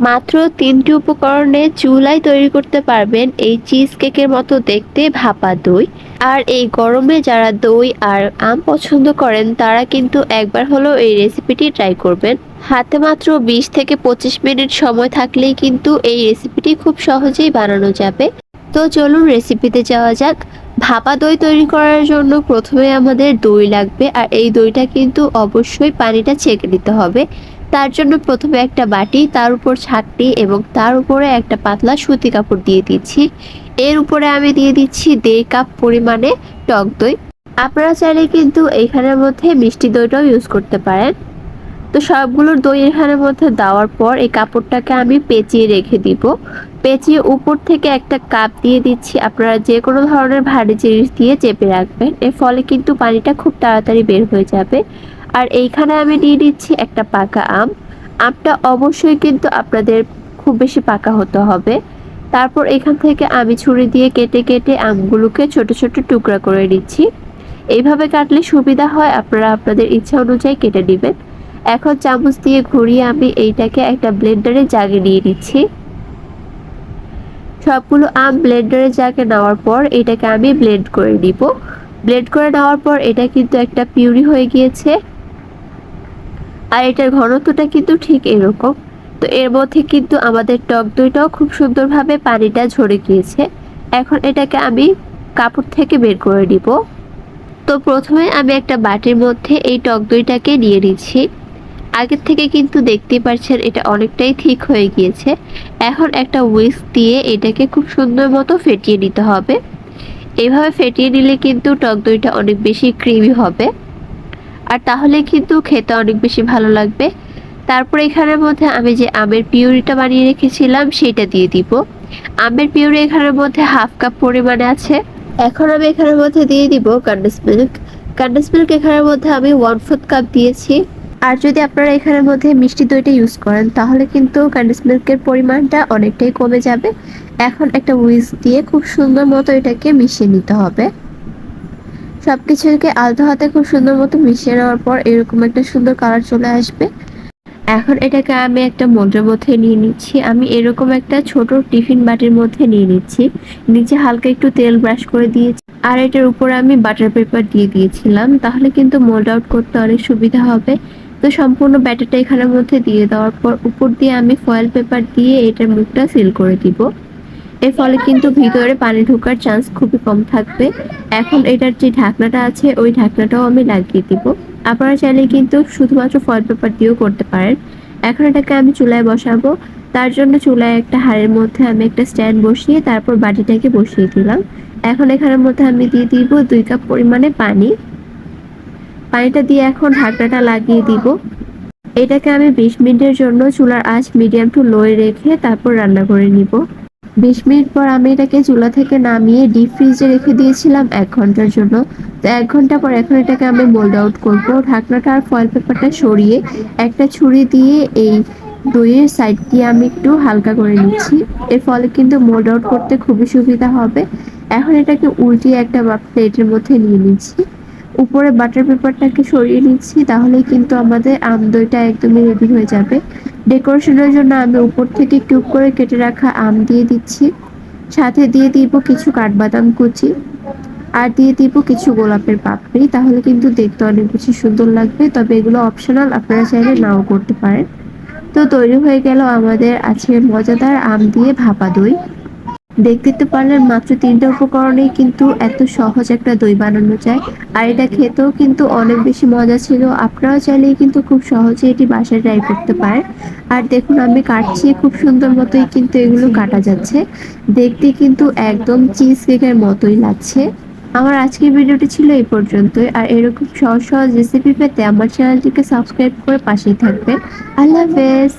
মাত্র তিনটি উপকরণে চুলায় তৈরি করতে পারবেন এই চিজ কেকের মতো দেখতে ভাপা দই। আর এই গরমে যারা দই আর আম পছন্দ করেন, তারা কিন্তু একবার হলেও এই রেসিপিটি ট্রাই করবেন। হাতে মাত্র ২০ থেকে পঁচিশ মিনিট সময় থাকলেই কিন্তু এই রেসিপিটি খুব সহজেই বানানো যাবে। তো চলুন রেসিপিতে যাওয়া যাক। ভাপা দই তৈরি করার জন্য প্রথমে আমাদের দই লাগবে, আর এই দইটা কিন্তু অবশ্যই পানিটা ছেঁকে দিতে হবে। তার জন্য প্রথমে একটা বাটি, তার উপর ছাকনি এবং তার উপরে একটা পাতলা সুতি কাপড় দিয়ে দিচ্ছি। এর উপরে আমি দিয়ে দিচ্ছি দেড় কাপ পরিমাণে টক দই। আপনারা চাইলে কিন্তু এইখানের মধ্যে মিষ্টি দইটাও ইউজ করতে পারেন। তো সবগুলোর দই এখানের মধ্যে দেওয়ার পর এই কাপড়টাকে আমি পেঁচিয়ে রেখে দিব। পেঁচিয়ে উপর থেকে একটা কাপ দিয়ে দিচ্ছি। আপনারা যে কোনো ধরনের ভারী জিনিস দিয়ে চেপে রাখবেন। এর ফলে কিন্তু পানিটা খুব তাড়াতাড়ি বের হয়ে যাবে। আর এইখানে আমি দিয়ে দিচ্ছি একটা পাকা আম। আমটা অবশ্যই কিন্তু আপনাদের খুব বেশি পাকা হতে হবে। তারপর এখান থেকে আমি ছুরি দিয়ে কেটে কেটে আমগুলোকে ছোট ছোট টুকরা করে নিচ্ছি। এইভাবে কাটলে সুবিধা হয়, আপনারা আপনাদের ইচ্ছা অনুযায়ী কেটে নেবেন। এখন চামচ দিয়ে ঘুরিয়ে আমি এইটাকে একটা ব্লেন্ডারে জাগে নিয়ে নিচ্ছি। সবগুলো আম ব্লেন্ডারে জাগে নেওয়ার পর এটাকে আমি ব্লেন্ড করে নিব। ব্লেন্ড করে নেওয়ার পর এটা কিন্তু একটা পিউরি হয়ে গিয়েছে। আর এটার ঘনত্বটা কিন্তু ঠিক এরকম। তো এর মধ্যে কিন্তু আমাদের টক দইটাও খুব সুন্দরভাবে পানিটা ঝরে গিয়েছে। এখন এটাকে আমি কাপড় থেকে বের করে নিব। তো প্রথমে আমি একটা বাটির মধ্যে এই টক দইটাকে নিয়ে নিচ্ছি। আগের থেকে কিন্তু দেখতেই পাচ্ছেন এটা অনেকটাই ঠিক হয়ে গিয়েছে। এখন একটা উইস্ক দিয়ে এটাকে খুব সুন্দর মতো ফেটিয়ে নিতে হবে। এইভাবে ফেটিয়ে নিলে কিন্তু টক দইটা অনেক বেশি ক্রিমি হবে। আর তাহলে কিন্তু খেতে অনেক বেশি ভালো লাগবে। তারপর এখানের মধ্যে আমি যে আমের পিউরিটা বানিয়ে রেখেছিলাম সেটা দিয়ে দিব। আমের পিউরি এখানের মধ্যে হাফ কাপ পরিমাণে আছে। এখন আমি এখানের মধ্যে দিয়ে দিব কন্ডেন্স মিল্ক কন্ডেন্স মিল্ক এখানের মধ্যে আমি ওয়ান ফোর্থ কাপ দিয়েছি। আর যদি আপনারা এখানের মধ্যে মিষ্টি দইটা ইউজ করেন, তাহলে কিন্তু কন্ডেন্স মিল্কের পরিমাণটা অনেকটাই কমে যাবে। এখন একটা উইস দিয়ে খুব সুন্দর মতো এটাকে মিশিয়ে নিতে হবে। সব কিছুকে আলতো হাতে খুব সুন্দর মতো মিশিয়ে নেওয়ার পর এরকম একটা সুন্দর কালার চলে আসবে? এখন এটাকে আমি একটা মোল্ডের মধ্যে নিয়ে নিচ্ছি। আমি এরকম একটা ছোট টিফিন বাটির মধ্যে নিয়ে নিচ্ছি। নিচে হালকা একটু তেল ব্রাশ করে দিয়েছি। আর এটার উপরে আমি বাটার পেপার দিয়ে দিয়েছিলাম। তাহলে কিন্তু মোল্ড আউট করতে অনেক সুবিধা হবে। তো সম্পূর্ণ ব্যাটারটা এখানের মধ্যে দিয়ে দেওয়ার পর উপর দিয়ে আমি ফয়েল পেপার দিয়ে এটার মুখটা সিল করে দিব। এর ফলে কিন্তু ভিতরে পানি ঢোকার চান্স খুবই কম থাকবে। এখন এটার যে ঢাকনাটা আছে, ওই ঢাকনাটাও আমি লাগিয়ে দিব। আপনারা চাইলে কিন্তু শুধুমাত্র ফয়েল পেপার দিয়েও করতে পারেন। এখন এটাকে আমি চুলায় বসাবো। তার জন্য চুলায় একটা হাড়ের মধ্যে আমি একটা স্ট্যান্ড বসিয়ে তারপর বাটিটাকে বসিয়ে দিলাম। এখন এখানের মধ্যে আমি দিয়ে দিব দুই কাপ পরিমাণে পানি। পানিটা দিয়ে এখন ঢাকনাটা লাগিয়ে দিব। এটাকে আমি বিশ মিনিটের জন্য চুলার আঁচ মিডিয়াম টু লোয়ে রেখে তারপর রান্না করে নিব। বিশ মিনিট পর আমি এটাকে চুলা থেকে নামিয়ে ডিপ ফ্রিজে রেখে দিয়েছিলাম এক ঘণ্টার জন্য। তো এক ঘণ্টা পর এখন এটাকে আমি মোল্ড আউট করব। ঢাকনাটা আর ফয়েল পেপারটা সরিয়ে একটা ছুরি দিয়ে এই দইয়ের সাইড দিয়ে আমি একটু হালকা করে নিচ্ছি। এর ফলে কিন্তু মোল্ড আউট করতে খুবই সুবিধা হবে। এখন এটাকে উল্টিয়ে একটা প্লেটের মধ্যে নিয়ে নিচ্ছি। উপরে বাটার পেপারটাকে সরিয়ে নিচ্ছি তাহলে কিন্তু আমাদের আম দইটা একদমই রেডি হয়ে যাবে। ডেকোরেশনের জন্য আমি উপর থেকে কিউব করে কেটে রাখা আম দিয়ে দিচ্ছি। সাথে দিয়ে দিব কিছু কাঠবাদাম কুচি আর দিয়ে দিব কিছু গোলাপের পাপড়ি। তাহলে কিন্তু দেখতে অনেক বেশি সুন্দর লাগবে, তবে এগুলো অপশনাল আপনারা চাইলে নাও করতে পারেন। তো তৈরি হয়ে গেল আমাদের আজকের মজাদার আম দিয়ে ভাপা দই। দেখতে তো পারলেন মাত্র তিনটা উপকরণেই কিন্তু এত সহজ একটা দই বানানো যায়। আর এটা খেতেও কিন্তু অনেক বেশি মজা ছিল। আপনারাও চাইলেই কিন্তু খুব সহজে এটি বাসায় ট্রাই করতে পারেন। আর দেখুন, আমি কাটছি, খুব সুন্দর মতোই কিন্তু এগুলো কাটা যাচ্ছে। দেখতে কিন্তু একদম চিজ কেকের মতোই লাগছে। আমার আজকের ভিডিওটি ছিল এই পর্যন্তই। আর এরকম সহজ সহজ রেসিপি পেতে আমার চ্যানেলটিকে সাবস্ক্রাইব করে পাশেই থাকবেন। আল্লাহ হাফেজ।